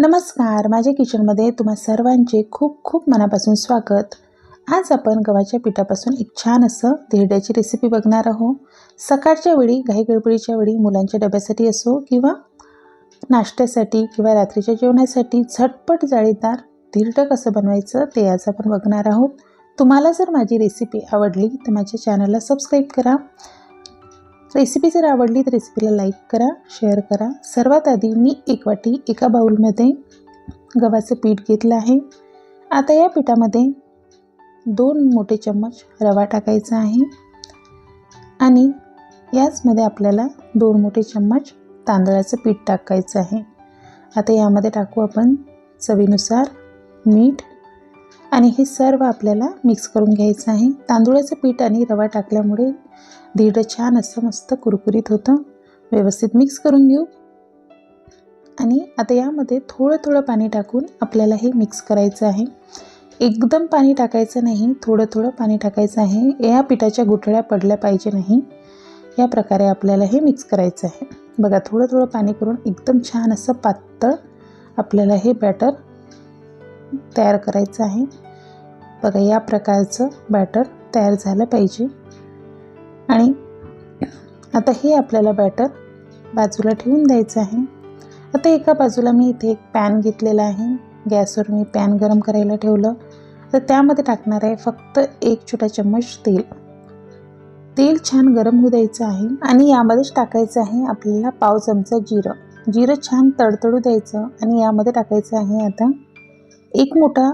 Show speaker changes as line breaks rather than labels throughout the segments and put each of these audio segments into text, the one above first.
नमस्कार माझ्या किचनमध्ये तुम्हा सर्वांचे खूप खूप मनापासून स्वागत. आज आपण गव्हाच्या पिठापासून एक छान असं धिरड्याची रेसिपी बघणार आहोत. सकाळच्या वेळी घाई गडबडीच्या वेळी मुलांच्या डब्यासाठी असो किंवा नाश्त्यासाठी किंवा रात्रीच्या जेवणासाठी झटपट जाळीदार धिरडं कसं बनवायचं ते आज आपण बघणार आहोत. तुम्हाला जर माझी रेसिपी आवडली तर माझ्या चॅनलला सबस्क्राईब करा. रेसिपी जर आवडली तर रेसिपीला लाईक करा शेअर करा. सर्वात आधी मी एक वाटी एका बाऊलमध्ये गव्हाचं पीठ घेतलं आहे. आता या पिठामध्ये दोन मोठे चम्मच रवा टाकायचा आहे. आणि याचमध्ये आपल्याला दोन मोठे चम्मच तांदळाचं पीठ टाकायचं आहे. आता यामध्ये टाकू आपण चवीनुसार मीठ आणि हे सर्व आपल्याला मिक्स करून घ्यायचं आहे. तांदूळाचं पीठ आणि रवा टाकल्यामुळे दीड छान असं मस्त कुरकुरीत होतं. व्यवस्थित मिक्स करून घेऊ. आणि आता यामध्ये थोडं थोडं पाणी टाकून आपल्याला हे मिक्स करायचं आहे. एकदम पाणी टाकायचं नाही थोडं थोडं पाणी टाकायचं आहे. या पिठाच्या गुठळ्या पडल्या पाहिजे नाही. या प्रकारे आपल्याला हे मिक्स करायचं आहे. बघा थोडं थोडं पाणी करून एकदम छान असं पातळ आपल्याला हे बॅटर तयार करायचं आहे. बघा या प्रकारचं बॅटर तयार झालं पाहिजे. आणि आता हे आपल्याला बॅटर बाजूला ठेवून द्यायचं आहे. आता एका बाजूला मी इथे एक पॅन घेतलेला आहे. गॅसवर मी पॅन गरम करायला ठेवलं. तर त्यामध्ये टाकणार आहे फक्त एक छोटा चम्मच तेल. तेल छान गरम होऊ द्यायचं आहे आणि यामध्येच टाकायचं आहे आपल्याला पाव चमचा जिरं. जिरं छान तडतडू द्यायचं आणि यामध्ये टाकायचं आहे आता एक मोठा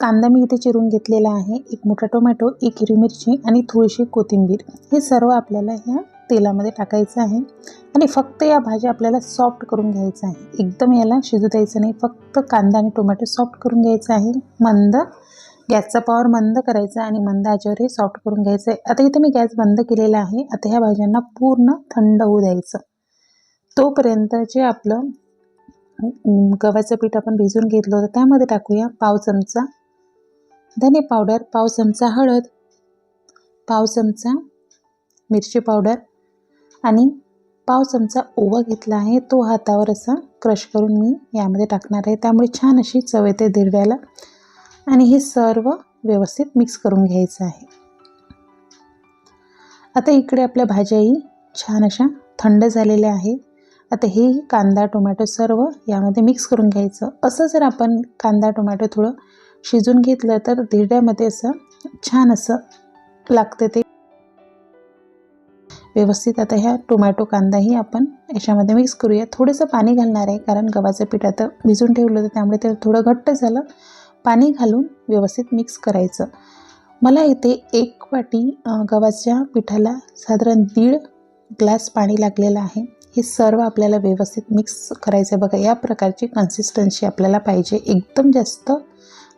कांदा मी इथे चिरून घेतलेला आहे. एक मोठा टोमॅटो एक हिरवी मिरची आणि थोडीशी कोथिंबीर. हे सर्व आपल्याला ह्या तेलामध्ये टाकायचं आहे. आणि फक्त या भाज्या आपल्याला सॉफ्ट करून घ्यायचं आहे. एकदम याला शिजू द्यायचं नाही. फक्त कांदा आणि टोमॅटो सॉफ्ट करून घ्यायचं आहे. मंद गॅसचा पॉवर मंद करायचा आणि मंद आच्यावर हे सॉफ्ट करून घ्यायचं आहे. आता इथे मी गॅस बंद केलेला आहे. आता ह्या भाज्यांना पूर्ण थंड होऊ द्यायचं. तोपर्यंत जे आपलं गव्हाचं पीठ आपण भिजून घेतलं होतं त्यामध्ये टाकूया पाव चमचा धने पावडर पाव चमचा हळद पाव चमचा मिरची पावडर आणि पाव चमचा ओवा घेतला आहे. तो हातावर असा क्रश करून मी यामध्ये टाकणार आहे. त्यामुळे छान अशी चव येते दिरड्याला आणि हे सर्व व्यवस्थित मिक्स करून घ्यायचं आहे. आता इकडे आपल्या भाज्याही छान अशा थंड झालेल्या आहे आता हे कांदा टोमॅटो सर्व यामध्ये मिक्स करून घ्यायचं. असं जर आपण कांदा टोमॅटो थोडं शिजून घेतलं तर धिरड्यामध्ये असं छान असं लागतं ते. व्यवस्थित आता ह्या टोमॅटो कांदाही आपण याच्यामध्ये मिक्स करूया. थोडंसं पाणी घालणार आहे कारण गव्हाचं पीठ आता भिजून ठेवलं होतं त्यामुळे ते थोडं घट्ट झालं. पाणी घालून व्यवस्थित मिक्स करायचं. मला इथे एक वाटी गव्हाच्या पिठाला साधारण दीड ग्लास पाणी लागलेलं आहे. हे सर्व आपल्याला व्यवस्थित मिक्स करायचं आहे बघा या प्रकारची कन्सिस्टन्सी आपल्याला पाहिजे. एकदम जास्त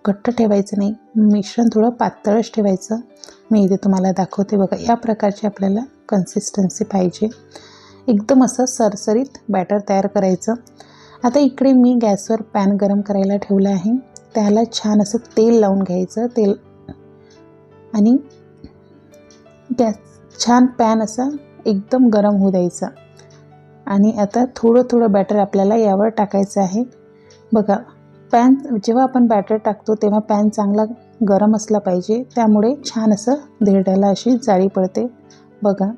घट्ट ठेवायचं नाही. मिश्रण थोडं पातळच ठेवायचं. मी इथे तुम्हाला दाखवते बघा या प्रकारची आपल्याला कन्सिस्टन्सी पाहिजे. एकदम असं सरसरीत बॅटर तयार करायचं. आता इकडे मी गॅसवर पॅन गरम करायला ठेवलं आहे. त्याला छान असं तेल लावून घ्यायचं तेल. आणि गॅस छान पॅन असा एकदम गरम होऊ द्यायचा. आणि आता थोडं थोडं बॅटर आपल्याला यावर टाकायचं आहे. बघा पॅन जेव्हा आपण बॅटर टाकतो तेव्हा पॅन चांगला गरम असला पाहिजे. त्यामुळे छान असं धिरड्याला अशी जाळी पडते. बघा.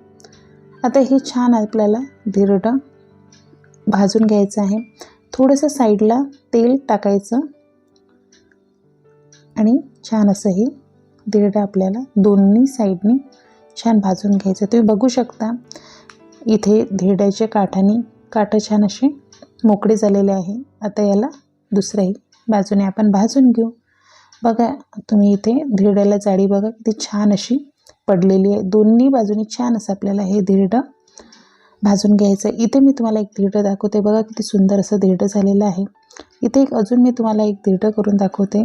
आता हे छान आपल्याला धिरडं भाजून घ्यायचं आहे. थोडंसं साईडला तेल टाकायचं. आणि छान असं हे धिरडं आपल्याला दोन्ही साईडनी छान भाजून घ्यायचं. तुम्ही बघू शकता इथे धिरड्याच्या काठाने काठं छान असे मोकळे झालेले आहे. आता याला दुसऱ्याही बाजूने आपण भाजून घेऊ. बघा तुम्ही इथे धिरड्याला जाळी बघा किती छान अशी पडलेली आहे. दोन्ही बाजूनी छान असं आपल्याला हे धिरडं भाजून घ्यायचं आहे. इथे मी तुम्हाला एक धिरडं दाखवते. बघा किती सुंदर असं धिरडं झालेलं आहे. इथे एक अजून मी तुम्हाला एक धिरडं करून दाखवते.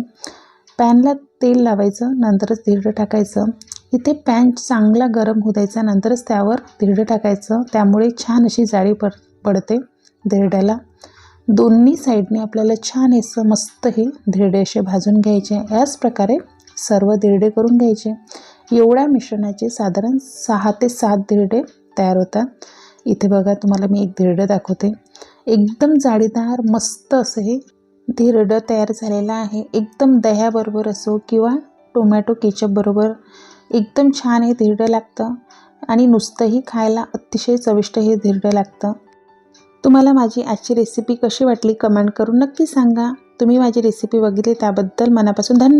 पॅनला तेल लावायचं नंतरच धिरडं टाकायचं. इथे पॅन चांगला गरम होऊ द्यायचा नंतरच त्यावर धिरडं टाकायचं. त्यामुळे छान अशी जाळी पड पडते धिरड्याला. दोन्ही साईडने आपल्याला छान असं मस्त हे धिरडे असे भाजून घ्यायचे. याच प्रकारे सर्व धिरडे करून घ्यायचे. एवढ्या मिश्रणाचे साधारण सहा ते सात धिरडे तयार होतात. इथे बघा तुम्हाला मी एक धिरडं दाखवते. एकदम जाळीदार मस्त असं हे धिरडं तयार झालेलं आहे. एकदम दह्याबरोबर असो किंवा टोमॅटो केचपबरोबर एकदम छान हे धिरडं लागतं. आणि नुसतंही खायला अतिशय चविष्ट हे धिरडं लागतं. तुम्हाला माझी आजची रेसिपी कशी वाटली कमेंट करून नक्की सांगा. तुम्ही माझी रेसिपी बघितली त्याबद्दल मनापासून धन्यवाद.